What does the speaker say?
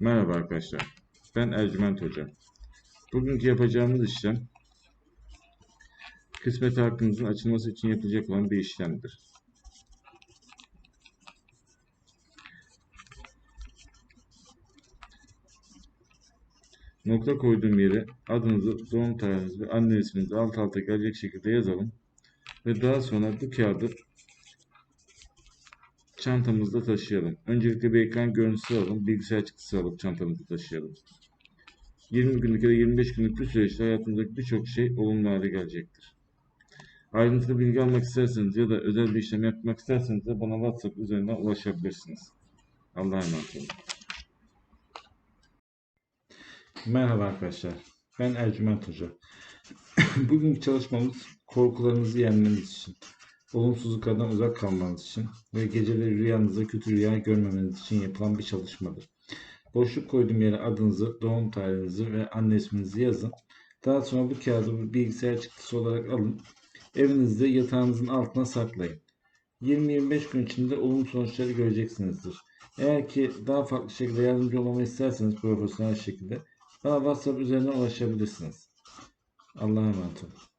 Merhaba arkadaşlar. Ben Ercüment Hoca. Bugünkü yapacağımız işlem kısmet hakkınızın açılması için yapılacak olan bir işlemdir. Nokta koyduğum yere adınızı, doğum tarihinizi ve anne isminizi alt alta gelecek şekilde yazalım. Ve daha sonra bu kağıdı çantamızda taşıyalım. Öncelikle bir ekran görüntüsü alalım. Bilgisayar çıktısı alıp çantamızda taşıyalım. 20 günlük ya da 25 günlük bir süreçte hayatınızdaki birçok şey olumlu hale gelecektir. Ayrıntılı bilgi almak isterseniz ya da özel bir işlem yapmak isterseniz de bana WhatsApp üzerinden ulaşabilirsiniz. Allah'a emanet olun. Merhaba arkadaşlar. Ben Ercüment Hoca. Bugünkü çalışmamız korkularınızı yenmeniz için, olumsuzluklardan uzak kalmanız için ve geceleri rüyanızda kötü rüya görmemeniz için yapılan bir çalışmadır. Boşluk koyduğum yere adınızı, doğum tarihinizi ve anne isminizi yazın. Daha sonra bu kağıdı bir bilgisayar çıktısı olarak alın. Evinizde yatağınızın altına saklayın. 20-25 gün içinde olumlu sonuçları göreceksinizdir. Eğer ki daha farklı şekilde yardımcı olmamı isterseniz profesyonel şekilde bana WhatsApp üzerinden ulaşabilirsiniz. Allah'a emanet olun.